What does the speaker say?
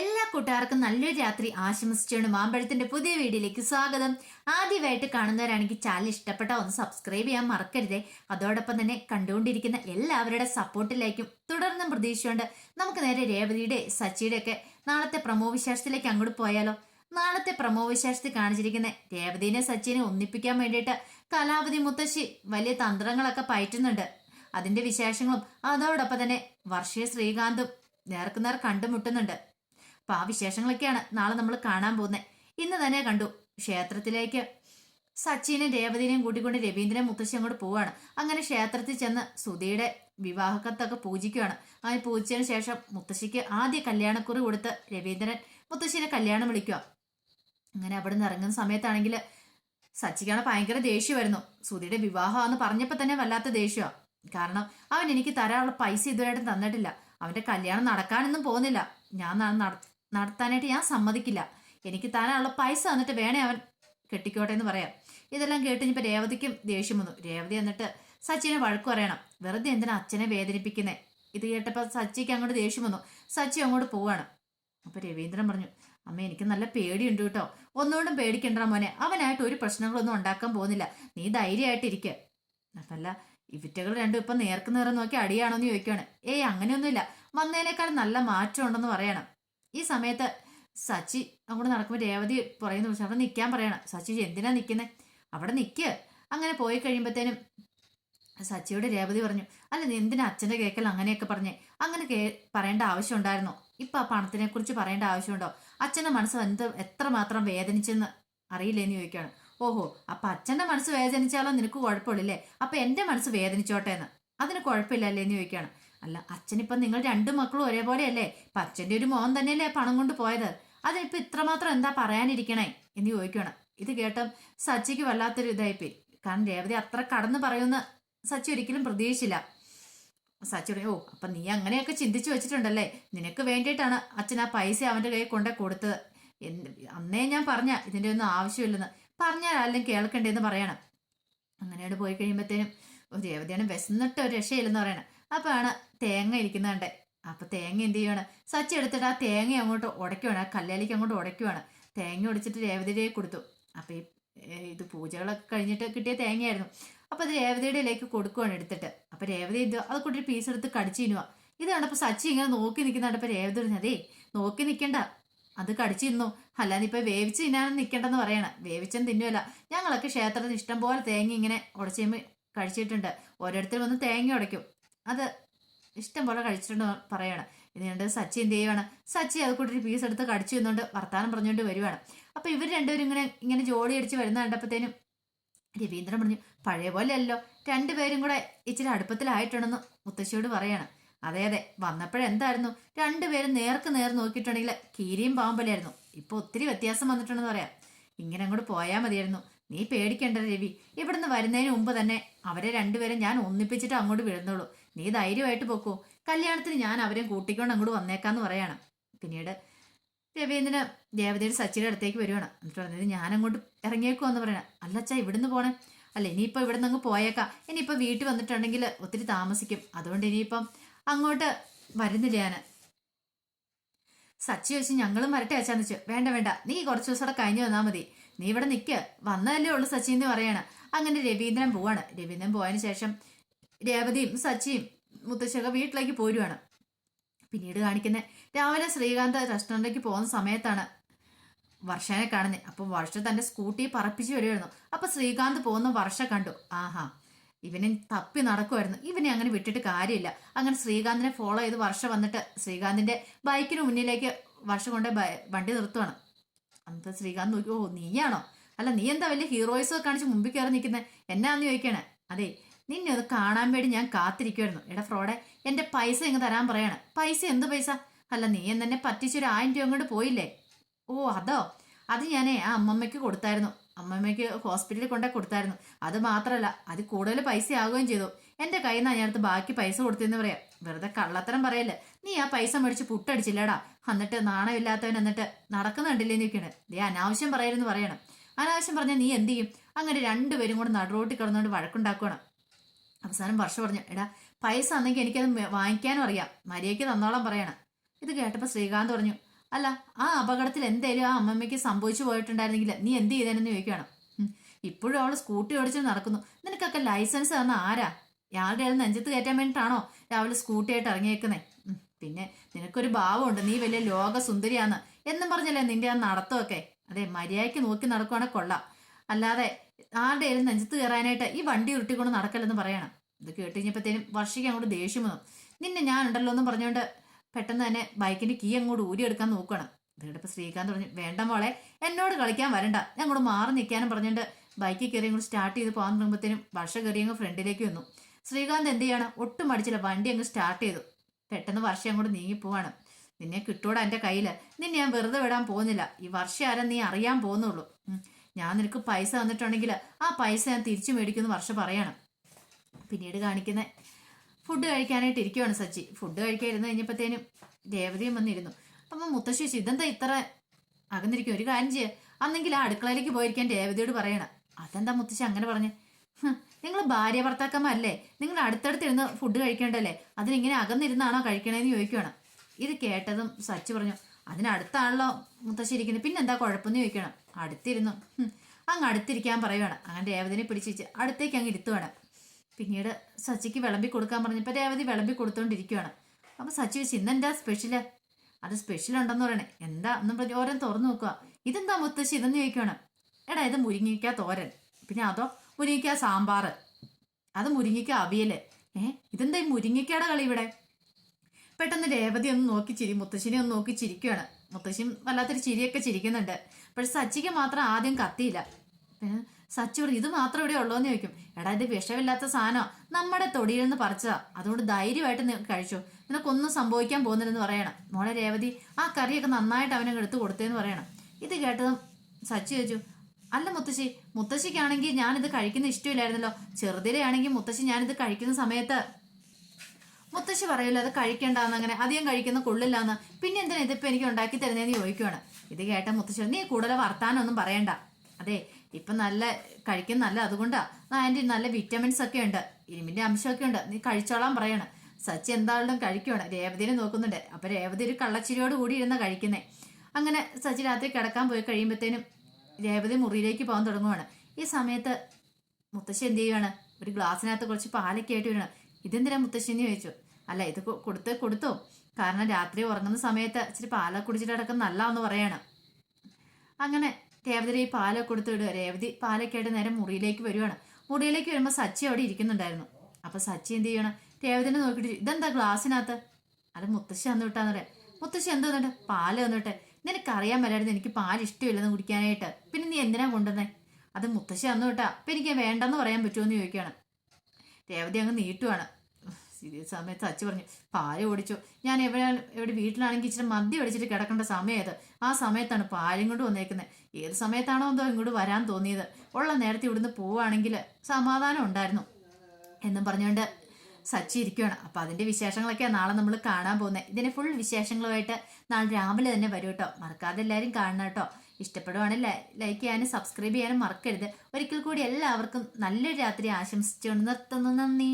എല്ലാ കൂട്ടുകാർക്കും നല്ലൊരു രാത്രി ആശംസിച്ചുകൊണ്ട് മാമ്പഴത്തിന്റെ പുതിയ വീഡിയോയിലേക്ക് സ്വാഗതം. ആദ്യമായിട്ട് കാണുന്നവരാണെങ്കിൽ ചാനൽ ഇഷ്ടപ്പെട്ട ഒന്ന് സബ്സ്ക്രൈബ് ചെയ്യാൻ മറക്കരുതേ. അതോടൊപ്പം തന്നെ കണ്ടുകൊണ്ടിരിക്കുന്ന എല്ലാവരുടെ സപ്പോർട്ടിലേക്കും തുടർന്നും പ്രതീക്ഷിച്ചുകൊണ്ട് നമുക്ക് നേരെ രേവതിയുടെ സച്ചിയുടെ ഒക്കെ നാളത്തെ പ്രമോ വിശേഷത്തിലേക്ക് അങ്ങോട്ട് പോയാലോ? നാളത്തെ പ്രമോ വിശേഷത്തിൽ കാണിച്ചിരിക്കുന്ന രേവതിനെ സച്ചിനെ ഒന്നിപ്പിക്കാൻ വേണ്ടിയിട്ട് കലാപതി മുത്തശ്ശി വലിയ തന്ത്രങ്ങളൊക്കെ പയറ്റുന്നുണ്ട്. അതിന്റെ വിശേഷങ്ങളും അതോടൊപ്പം തന്നെ വർഷീയ ശ്രീകാന്തും നേർക്കുനേർ കണ്ടുമുട്ടുന്നുണ്ട്. അപ്പൊ ആ വിശേഷങ്ങളൊക്കെയാണ് നാളെ നമ്മൾ കാണാൻ പോകുന്നത് ഇന്ന് തന്നെ കണ്ടു. ക്ഷേത്രത്തിലേക്ക് സച്ചിനെ രേവതിനെയും കൂട്ടിക്കൊണ്ട് രവീന്ദ്രൻ മുത്തശ്ശി അങ്ങോട്ട് പോവാണ്. അങ്ങനെ ക്ഷേത്രത്തിൽ ചെന്ന് സുധിയുടെ വിവാഹക്കത്തൊക്കെ പൂജിക്കുകയാണ് അങ്ങനെ പൂജിച്ചതിന് ശേഷം മുത്തശ്ശിക്ക് ആദ്യ കല്യാണക്കുറി കൊടുത്ത് രവീന്ദ്രൻ മുത്തശ്ശിനെ കല്യാണം വിളിക്കുക അങ്ങനെ അവിടെ നിന്ന് ഇറങ്ങുന്ന സമയത്താണെങ്കിൽ സച്ചിക്കാണ് ഭയങ്കര ദേഷ്യമായിരുന്നു സുധിയുടെ വിവാഹമാണെന്ന് പറഞ്ഞപ്പോൾ തന്നെ വല്ലാത്ത ദേഷ്യമാണ് കാരണം അവൻ എനിക്ക് തരാനുള്ള പൈസ ഇതുവരെയായിട്ടും തന്നിട്ടില്ല. അവന്റെ കല്യാണം നടക്കാനൊന്നും പോകുന്നില്ല. ഞാൻ നട- നടത്താനായിട്ട് ഞാൻ സമ്മതിക്കില്ല. എനിക്ക് താനുള്ള പൈസ തന്നിട്ട് വേണേ അവൻ കെട്ടിക്കോട്ടെ എന്ന് പറയാം. ഇതെല്ലാം കേട്ട് ഇനിയിപ്പോൾ രേവതിക്കും ദേഷ്യം വന്നു. രേവതി എന്നിട്ട് സച്ചിനെ വഴക്ക് പറയണം. വെറുതെ എന്തിനാ അച്ഛനെ വേദനിപ്പിക്കുന്നേ? ഇത് കേട്ടപ്പോൾ സച്ചിക്ക് അങ്ങോട്ട് ദേഷ്യം വന്നു. സച്ചി അങ്ങോട്ട് പോവാണ്. അപ്പോൾ രവീന്ദ്രൻ പറഞ്ഞു അമ്മ എനിക്ക് നല്ല പേടിയുണ്ട് കേട്ടോ. ഒന്നുകൊണ്ടും പേടിക്കണ്ട മോനെ. അവനായിട്ട് ഒരു പ്രശ്നങ്ങളൊന്നും ഉണ്ടാക്കാൻ പോകുന്നില്ല. നീ ധൈര്യമായിട്ടിരിക്ക. അപ്പല്ല ഇവിറ്റകൾ രണ്ടും ഇപ്പം നേർക്ക് നേരം നോക്കി അടിയാണോന്ന് ചോദിക്കുകയാണ് ഏയ് അങ്ങനെയൊന്നുമില്ല. വന്നതിനേക്കാൾ നല്ല മാറ്റം ഉണ്ടെന്ന് പറയണം. ഈ സമയത്ത് സച്ചി അങ്ങോട്ട് നടക്കുമ്പോൾ രേവതി പറയുന്നു പക്ഷെ അവിടെ നിൽക്കാൻ പറയണം. സച്ചി എന്തിനാ നിൽക്കുന്നത് അവിടെ നിൽക്ക് അങ്ങനെ പോയി കഴിയുമ്പോഴത്തേനും സച്ചിയോട് രേവതി പറഞ്ഞു അല്ല നീ എന്തിനാ അച്ഛന്റെ കേക്കൽ അങ്ങനെയൊക്കെ പറഞ്ഞേ? അങ്ങനെ കേ പറയേണ്ട ആവശ്യം ഉണ്ടായിരുന്നോ ഇപ്പൊ ആ പണത്തിനെ കുറിച്ച് പറയേണ്ട ആവശ്യമുണ്ടോ? അച്ഛന്റെ മനസ്സ് എന്ത് എത്രമാത്രം വേദനിച്ചെന്ന് അറിയില്ലേന്ന് ചോദിക്കുകയാണ്. ഓഹോ അപ്പം അച്ഛന്റെ മനസ്സ് വേദനിച്ചാലോ? നിനക്ക് കുഴപ്പമില്ലല്ലേ? അപ്പം എന്റെ മനസ്സ് വേദനിച്ചോട്ടെ എന്ന്. അതിന് കുഴപ്പമില്ലല്ലേ എന്ന് ചോദിക്കുകയാണ്. അല്ല അച്ഛനിപ്പം നിങ്ങൾ രണ്ടു മക്കളും ഒരേപോലെയല്ലേ? ഇപ്പൊ അച്ഛന്റെ ഒരു മോൻ തന്നെയല്ലേ പണം കൊണ്ട് പോയത്? അതിപ്പോ ഇത്രമാത്രം എന്താ പറയാനിരിക്കണേ? എന്ന് ചോദിക്കണം ഇത് കേട്ടും സച്ചിക്ക് വല്ലാത്തൊരു ഇതായിപ്പോയി. കാരണം രേവതി അത്ര കടന്നു പറയുമെന്ന് സച്ചി ഒരിക്കലും പ്രതീക്ഷിച്ചില്ല. സച്ചി ഓ അപ്പൊ നീ അങ്ങനെയൊക്കെ ചിന്തിച്ചു വെച്ചിട്ടുണ്ടല്ലേ? നിനക്ക് വേണ്ടിയിട്ടാണ് അച്ഛൻ ആ പൈസ അവന്റെ കയ്യിൽ കൊണ്ടേ കൊടുത്തത്. അന്നേ ഞാൻ പറഞ്ഞ ഇതിന്റെ ഒന്നും ആവശ്യമില്ലെന്ന്. പറഞ്ഞാൽ ആരെങ്കിലും കേൾക്കണ്ടേന്ന് പറയണം. അങ്ങനെയാണ് പോയി കഴിയുമ്പോഴത്തേനും രേവതിയാണ് വിശന്നിട്ട് ഒരു രക്ഷയില്ലെന്ന് പറയണം. അപ്പോഴാണ് തേങ്ങ ഇരിക്കുന്നുണ്ട് അപ്പൊ തേങ്ങ എന്ത് ചെയ്യാണ് സച്ചി എടുത്തിട്ട് ആ തേങ്ങ അങ്ങോട്ട് ഉടയ്ക്കുവാണ്. ആ കല്ലേലേക്ക് അങ്ങോട്ട് ഉടയ്ക്കുവാണ്. തേങ്ങ ഒടിച്ചിട്ട് രേവതിയുടെ കൊടുത്തു. അപ്പൊ ഈ ഇത് പൂജകളൊക്കെ കഴിഞ്ഞിട്ട് കിട്ടിയ തേങ്ങയായിരുന്നു. അപ്പൊ അത് രേവതിയുടെ ഇലേക്ക് കൊടുക്കുവാണ് എടുത്തിട്ട്. അപ്പൊ രേവതി ഇത് അത് കൂട്ടി പീസ് എടുത്ത് കടിച്ചു ഇതാണ് ഇത് സച്ചി ഇങ്ങനെ നോക്കി നിൽക്കുന്നുണ്ടപ്പോ രേവതി പറഞ്ഞു അതേ നോക്കി നിൽക്കണ്ട. അത് കടിച്ചു തിന്നു അല്ലാതെ ഇപ്പൊ വേവിച്ച് തിന്നാനും നിൽക്കണ്ടെന്ന് പറയണം. വേവിച്ചും തിന്നുമല്ല ഞങ്ങളൊക്കെ ക്ഷേത്രത്തിൽ ഇഷ്ടം പോലെ തേങ്ങ ഇങ്ങനെ ഉടച്ചു കഴിച്ചിട്ടുണ്ട്. ഓരോരുത്തർ വന്ന് തേങ്ങ ഉടയ്ക്കും. അത് ഇഷ്ടം പോലെ കഴിച്ചിട്ടുണ്ട് പറയണം. ഇതിനുണ്ട് സച്ചി എന്ത് ചെയ്യുവാണ്? സച്ചി അത് ഒരു പീസ് എടുത്ത് കടിച്ചു എന്നുകൊണ്ട് വർത്താനം പറഞ്ഞുകൊണ്ട് വരുവാണ്. അപ്പൊ ഇവർ രണ്ടുപേരും ഇങ്ങനെ ഇങ്ങനെ ജോഡി അടിച്ച് വരുന്ന കണ്ടപ്പോഴത്തേനും രവീന്ദ്രൻ പറഞ്ഞു പഴയ പോലെ അല്ലോ രണ്ടുപേരും കൂടെ ഇച്ചിരി അടുപ്പത്തിലായിട്ടുണ്ടെന്ന് മുത്തശ്ശിയോട് പറയാണ്. അതെ അതെ. വന്നപ്പോഴെന്തായിരുന്നു? രണ്ടുപേരും നേർക്ക് നേർ നോക്കിയിട്ടുണ്ടെങ്കിൽ കീരിയും പാമ്പലായിരുന്നു ഇപ്പൊ ഒത്തിരി വ്യത്യാസം വന്നിട്ടുണ്ടെന്ന് പറയാം. ഇങ്ങനെ അങ്ങോട്ട് പോയാൽ മതിയായിരുന്നു. നീ പേടിക്കേണ്ട രവി. ഇവിടുന്ന് വരുന്നതിന് മുമ്പ് തന്നെ അവരെ രണ്ടുപേരും ഞാൻ ഒന്നിപ്പിച്ചിട്ട് അങ്ങോട്ട് വിഴുന്നുള്ളൂ നീ ധൈര്യമായിട്ട് പോക്കൂ. കല്യാണത്തിന് ഞാൻ അവരെ കൂട്ടിക്കൊണ്ട് അങ്ങോട്ട് വന്നേക്കാന്ന് പറയാണ്. പിന്നീട് രവീന്ദ്രന് ദേവതയുടെ സച്ചിയുടെ അടുത്തേക്ക് വരുവാണ്. എന്നിട്ട് പറഞ്ഞത് ഞാൻ അങ്ങോട്ട് ഇറങ്ങിയേക്കോ എന്ന് പറയണം. അല്ല അച്ഛാ ഇവിടുന്ന് പോണേ. അല്ല ഇനിയിപ്പോ ഇവിടുന്ന് അങ്ങ് പോയേക്കാം. ഇനിയിപ്പോൾ വീട്ടിൽ വന്നിട്ടുണ്ടെങ്കിൽ ഒത്തിരി താമസിക്കും. അതുകൊണ്ട് ഇനിയിപ്പം അങ്ങോട്ട് വരുന്നില്ല ഞാൻ സച്ചി വെച്ച് ഞങ്ങളും വരട്ടെ അച്ഛാന്ന് വെച്ചു വേണ്ട വേണ്ട. നീ കുറച്ച് ദിവസം കൂടെ കഴിഞ്ഞു വന്നാൽ മതി. നീ ഇവിടെ നിൽക്ക് വന്നതല്ലേ ഉള്ളൂ സച്ചി എന്ന് പറയാണ്. അങ്ങനെ രവീന്ദ്രൻ പോവാണ്. രവീന്ദ്രൻ പോയതിന് ശേഷം രേവതിയും സച്ചിയും മുത്തശ്ശിയൊക്കെ വീട്ടിലേക്ക് പോരുവാണ്. പിന്നീട് കാണിക്കുന്ന രാവിലെ ശ്രീകാന്ത് റെസ്റ്റോറന്റിലേക്ക് പോകുന്ന സമയത്താണ് വർഷനെ കാണുന്നത് അപ്പോൾ വർഷ തന്റെ സ്കൂട്ടി പറപ്പിച്ച് വരുമായിരുന്നു അപ്പോൾ ശ്രീകാന്ത് പോകുന്ന വർഷ കണ്ടു. ആഹാ ഇവനെ തപ്പി നടക്കുമായിരുന്നു ഇവനെ അങ്ങനെ വിട്ടിട്ട് കാര്യമില്ല. അങ്ങനെ ശ്രീകാന്തിനെ ഫോളോ ചെയ്ത് വർഷ വന്നിട്ട് ശ്രീകാന്തിന്റെ ബൈക്കിന് മുന്നിലേക്ക് വർഷ കൊണ്ട് വണ്ടി നിർത്തുവാണ്. അന്നത്തെ ശ്രീകാന്ത് നോക്കി ഓ നീയാണോ? അല്ല നീ എന്താ വലിയ ഹീറോയിസൊക്കെ കാണിച്ച് മുമ്പിൽ കയറി നിൽക്കുന്നത് എന്നാന്ന് ചോദിക്കണേ. അതെ നിന്നെ ഒന്ന് കാണാൻ വേണ്ടി ഞാൻ കാത്തിരിക്കുമായിരുന്നു എടാ ഫ്രോഡെ എന്റെ പൈസ ഇങ്ങ് തരാൻ പറയാണ്. പൈസ എന്ത് പൈസ? അല്ല നീ എന്നെ പറ്റിച്ചൊരു ആയിരം രൂപ അങ്ങോട്ട് പോയില്ലേ? ഓ അതോ? അത് ഞാനേ ആ അമ്മമ്മയ്ക്ക് കൊടുത്തായിരുന്നു. അമ്മമ്മയ്ക്ക് ഹോസ്പിറ്റലിൽ കൊണ്ടേ കൊടുത്തായിരുന്നു. അത് മാത്രമല്ല അത് കൂടുതൽ പൈസ ആവുകയും ചെയ്തു. എന്റെ കയ്യിൽ നിന്നാണ് ഞാനടുത്ത് ബാക്കി പൈസ കൊടുത്തെന്ന് പറയാം. വെറുതെ കള്ളത്തരം പറയല്ലേ. നീ ആ പൈസ മേടിച്ച് പുട്ടടിച്ചില്ലടാ? എന്നിട്ട് നാണമില്ലാത്തവൻ എന്നിട്ട് നടക്കുന്നുണ്ടില്ലേ നിൽക്കണേ? ദേ അനാവശ്യം പറയരുതെന്ന് പറയണം. അനാവശ്യം പറഞ്ഞാൽ നീ എന്ത് ചെയ്യും? അങ്ങനെ രണ്ടുപേരും കൂടെ നടുറോട്ടി കിടന്നുകൊണ്ട് വഴക്കുണ്ടാക്കണം അവസാനം വർഷ പറഞ്ഞു എടാ പൈസ അന്നെങ്കിൽ എനിക്കത് വാങ്ങിക്കാനും അറിയാം. മര്യാദയ്ക്ക് തന്നോളം പറയണം. ഇത് കേട്ടപ്പോൾ ശ്രീകാന്ത് പറഞ്ഞു അല്ല ആ അപകടത്തിൽ എന്തേലും ആ അമ്മമ്മയ്ക്ക് സംഭവിച്ചു പോയിട്ടുണ്ടായിരുന്നെങ്കിൽ നീ എന്ത് ചെയ്തേനെന്ന് ചോദിക്കണം. ഇപ്പോഴും അവൾ സ്കൂട്ടി ഓടിച്ച് നടക്കുന്നു. നിനക്കൊക്കെ ലൈസൻസ് തന്ന ആരാ? ആരുടെ നെഞ്ചത്ത് കയറ്റാൻ വേണ്ടിയിട്ടാണോ രാവിലെ സ്കൂട്ടി ആയിട്ട് ഇറങ്ങിയേക്കുന്നേ പിന്നെ നിനക്കൊരു ഭാവമുണ്ട് നീ വലിയ ലോക സുന്ദരിയാന്ന് എന്നും പറഞ്ഞല്ലേ നിന്റെ ആ നടത്തമൊക്കെ? അതെ മര്യാദയ്ക്ക് നോക്കി നടക്കുവാണെങ്കിൽ കൊള്ളാം. അല്ലാതെ ആരുടെ ആയാലും നെഞ്ചത്ത് കയറാനായിട്ട് ഈ വണ്ടി ഉരുട്ടിക്കൊണ്ട് നടക്കല്ലെന്ന് പറയണം. ഇത് കേട്ട് കഴിഞ്ഞപ്പോഴത്തേനും വർഷയ്ക്ക് അങ്ങോട്ട് ദേഷ്യം വന്നു. നിന്നെ ഞാൻ ഉണ്ടല്ലോ എന്ന് പറഞ്ഞുകൊണ്ട് പെട്ടെന്ന് തന്നെ ബൈക്കിന്റെ കീ അങ്ങോട്ട് ഊരി എടുക്കാൻ നോക്കണം ഇപ്പൊ ശ്രീകാന്ത് പറഞ്ഞു വേണ്ട മോളെ എന്നോട് കളിക്കാൻ വരണ്ട. ഞാൻ അങ്ങോട്ട് മാറി നിൽക്കാനും പറഞ്ഞുകൊണ്ട് ബൈക്കിൽ കയറി അങ്ങോട്ട് സ്റ്റാർട്ട് ചെയ്ത് പോകാൻ തുടങ്ങുമ്പോഴത്തേനും വർഷ കയറി അങ്ങ് ഫ്രണ്ടിലേക്ക് വന്നു. ശ്രീകാന്ത് എന്ത് ചെയ്യാണ്? ഒട്ടും മടിച്ചില്ല വണ്ടി അങ്ങ് സ്റ്റാർട്ട് ചെയ്തു. പെട്ടെന്ന് വർഷം അങ്ങോട്ട് നീങ്ങി പോവാണ്. നിന്നെ കിട്ടൂടാ എന്റെ കയ്യിൽ നിന്നെ ഞാൻ വെറുതെ വിടാൻ പോകുന്നില്ല. ഈ വർഷം ആരാ നീ അറിയാൻ പോകുന്നുള്ളൂ. ഞാൻ നിനക്ക് പൈസ തന്നിട്ടുണ്ടെങ്കിൽ ആ പൈസ ഞാൻ തിരിച്ചു മേടിക്കുമെന്ന് വർഷം പറയണം. പിന്നീട് കാണിക്കുന്നത് ഫുഡ് കഴിക്കാനായിട്ട് ഇരിക്കുവാണ് സച്ചി. ഫുഡ് കഴിക്കാൻ ഇരുന്ന് കഴിഞ്ഞപ്പോഴത്തേനും ദേവതയും വന്നിരുന്നു. അപ്പം മുത്തശ്ശി ഇതെന്താ ഇത്ര അകന്നിരിക്കും ഒരു കാര്യം ചെയ്യുക അന്നെങ്കിൽ ആ അടുക്കളയിലേക്ക് പോയിരിക്കാൻ ദേവതയോട് പറയണം. അതെന്താ മുത്തശ്ശി അങ്ങനെ പറഞ്ഞ്? നിങ്ങൾ ഭാര്യ ഭർത്താക്കന്മാരല്ലേ? നിങ്ങൾ അടുത്തടുത്ത് ഇരുന്ന് ഫുഡ് കഴിക്കേണ്ടല്ലേ അതിനിങ്ങനെ അകന്നിരുന്നാണോ കഴിക്കണേന്ന് ചോദിക്കുകയാണ് ഇത് കേട്ടതും സച്ചി പറഞ്ഞു അതിനടുത്താണല്ലോ മുത്തശ്ശി ഇരിക്കുന്നത്. പിന്നെന്താ കുഴപ്പമെന്ന് ചോദിക്കണം. അടുത്തിരുന്നു. അങ്ങ് അടുത്തിരിക്കാൻ പറയുവാണ്. അങ്ങനെ രേവതിനെ പിടിച്ചിച്ച് അടുത്തേക്ക് അങ്ങ് ഇരുത്തുവാണ്. പിന്നീട് സച്ചിക്ക് വിളമ്പി കൊടുക്കാൻ പറഞ്ഞപ്പോൾ രേവതി വിളമ്പി കൊടുത്തോണ്ടിരിക്കുവാണ്. അപ്പോൾ സച്ചി വെച്ച് ഇന്നെന്താ സ്പെഷ്യൽ അത് സ്പെഷ്യൽ ഉണ്ടെന്ന് പറയണേ. എന്താ? എന്നും പറഞ്ഞ് ഓരോ തുറന്നു നോക്കുക. ഇതെന്താ മുത്തശ്ശി? ഇതെന്ന് ചോദിക്കുകയാണ് എടാ ഇത് മുരിങ്ങിക്ക തോരൻ. പിന്നെ അതോ മുരിങ്ങിക്ക സാമ്പാർ അത് മുരിങ്ങിക്ക അവിയൽ. ഏഹ് ഇതെന്താ ഈ മുരിങ്ങിക്കയുടെ കളി ഇവിടെ? പെട്ടെന്ന് രേവതി ഒന്ന് നോക്കി ചിരി മുത്തശ്ശിനെ ഒന്ന് നോക്കി ചിരിക്കുകയാണ് മുത്തശ്ശിയും വല്ലാത്തൊരു ചിരിയൊക്കെ ചിരിക്കുന്നുണ്ട്. പക്ഷെ സച്ചിക്ക് മാത്രം ആദ്യം കത്തിയില്ല. പിന്നെ സച്ചി പറഞ്ഞു ഇത് മാത്രം ഇവിടെ ഉള്ളോന്ന് ചോദിക്കും. എടാ ഇത് വിഷമില്ലാത്ത സാധനം നമ്മുടെ തൊടിയിൽ നിന്ന് പറിച്ചതാ. അതുകൊണ്ട് ധൈര്യമായിട്ട് കഴിച്ചു. നിനക്കൊന്നും സംഭവിക്കാൻ പോകുന്നില്ലെന്ന് പറയണം. മോളെ രേവതി ആ കറിയൊക്കെ നന്നായിട്ട് അവനെ എടുത്ത് കൊടുത്തേന്ന് പറയണം. ഇത് കേട്ടതും സച്ചി ചോദിച്ചു അല്ല മുത്തശ്ശി മുത്തശ്ശിക്കാണെങ്കിൽ ഞാനിത് കഴിക്കുന്ന ഇഷ്ടമില്ലായിരുന്നല്ലോ. ചെറുതിലെയാണെങ്കിൽ മുത്തശ്ശി ഞാനിത് കഴിക്കുന്ന സമയത്ത് മുത്തശ്ശി പറയല്ലോ അത് കഴിക്കണ്ടെന്ന് അങ്ങനെ അധികം കഴിക്കുന്ന കൊള്ളില്ലാന്ന്. പിന്നെ എന്തിനാ ഇതിപ്പോ എനിക്ക് ഉണ്ടാക്കി തരുന്നതെന്ന് ചോദിക്കുവാണ്. ഇത് കേട്ട മുത്തശ്ശി നീ കൂടുതൽ വർത്താനൊന്നും പറയണ്ട. അതെ ഇപ്പൊ നല്ല കഴിക്കുന്ന നല്ല അതുകൊണ്ടാ. ആന്റി നല്ല വിറ്റമിൻസ് ഒക്കെ ഉണ്ട് ഇരുമ്പിന്റെ അംശമൊക്കെ ഉണ്ട്. നീ കഴിച്ചോളാൻ പറയണം. സച്ചി എന്താളും കഴിക്കുവാണ്. രേവതിനെ നോക്കുന്നുണ്ട്. അപ്പൊ രേവതി ഒരു കള്ളച്ചിരിയോട് കൂടി ഇരുന്ന കഴിക്കുന്നേ. അങ്ങനെ സച്ചി രാത്രി കിടക്കാൻ പോയി കഴിയുമ്പോഴത്തേനും രേവതി മുറിയിലേക്ക് പോകാൻ തുടങ്ങുവാണ്. ഈ സമയത്ത് മുത്തശ്ശി എന്ത് ചെയ്യുവാണ്? ഒരു ഗ്ലാസ്സിനകത്ത് കുറച്ച് പാലൊക്കെ ആയിട്ട് വരണം ഇതെന്തിനാ മുത്തശ്ശി? എന്ന് ചോദിച്ചു. അല്ല ഇത് കൊടുത്ത് കൊടുത്തോ. കാരണം രാത്രി ഉറങ്ങുന്ന സമയത്ത് ഇച്ചിരി പാല കുടിച്ചിട്ട് നല്ല എന്ന് പറയാണ്. അങ്ങനെ രേവതിരെ ഈ പാലൊക്കെ കൊടുത്ത് വിടുക. രേവതി പാലൊക്കെ ആയിട്ട് നേരെ മുറിയിലേക്ക് വരുവാണ്. മുറിയിലേക്ക് വരുമ്പോൾ സച്ചി അവിടെ ഇരിക്കുന്നുണ്ടായിരുന്നു. അപ്പൊ സച്ചി എന്ത് ചെയ്യണം? രേവതിനെ നോക്കിയിട്ട് ഇതെന്താ ഗ്ലാസ്സിനകത്ത്? അത് മുത്തശ്ശി അന്ന് വിട്ടാന്ന് പറയാം. മുത്തശ്ശി എന്ത് തന്നിട്ട് പാൽ തന്നിട്ട് നിനക്കറിയാൻ മേലായിരുന്നു എനിക്ക് പാൽ ഇഷ്ടമില്ലെന്ന് കുടിക്കാനായിട്ട്. പിന്നെ നീ എന്തിനാ കൊണ്ടുവന്നേ? അത് മുത്തശ്ശി അന്ന് വിട്ടാ. അപ്പൊ എനിക്ക് വേണ്ടെന്ന് പറയാൻ പറ്റുമോ എന്ന് ചോദിക്കുകയാണ്. രേവതി അങ്ങ് നീട്ടുവാണ്. ഈ സമയത്ത് അച്ഛൻ പറഞ്ഞു പാൽ ഓടിച്ചു. ഞാൻ എവിടെ എവിടെ വീട്ടിലാണെങ്കിൽ ഇച്ചിരി മദ്യം അടിച്ചിട്ട് കിടക്കേണ്ട സമയത്ത് ആ സമയത്താണ് പാലും കൊണ്ട് വന്നേക്കുന്നത് ഏത് സമയത്താണോ എന്തോ ഇങ്ങോട്ട് വരാൻ തോന്നിയത്. ഉള്ള നേരത്തെ ഇവിടുന്ന് പോവുകയാണെങ്കിൽ സമാധാനം ഉണ്ടായിരുന്നു എന്നും പറഞ്ഞുകൊണ്ട് സച്ചി ഇരിക്കുകയാണ് അപ്പൊ അതിന്റെ വിശേഷങ്ങളൊക്കെ നാളെ നമ്മൾ കാണാൻ പോകുന്നത് ഇതിന് ഫുൾ വിശേഷങ്ങളുമായിട്ട് നാളെ രാവിലെ തന്നെ വരും കേട്ടോ. മറക്കാതെ എല്ലാവരും കാണണം കേട്ടോ. ഇഷ്ടപ്പെടുവാണെങ്കിൽ ലൈക്ക് ചെയ്യാനും സബ്സ്ക്രൈബ് ചെയ്യാനും മറക്കരുത്. ഒരിക്കൽ കൂടി എല്ലാവർക്കും നല്ലൊരു രാത്രി ആശംസിച്ചുകൊണ്ട് നിർത്തുന്നു. നന്ദി.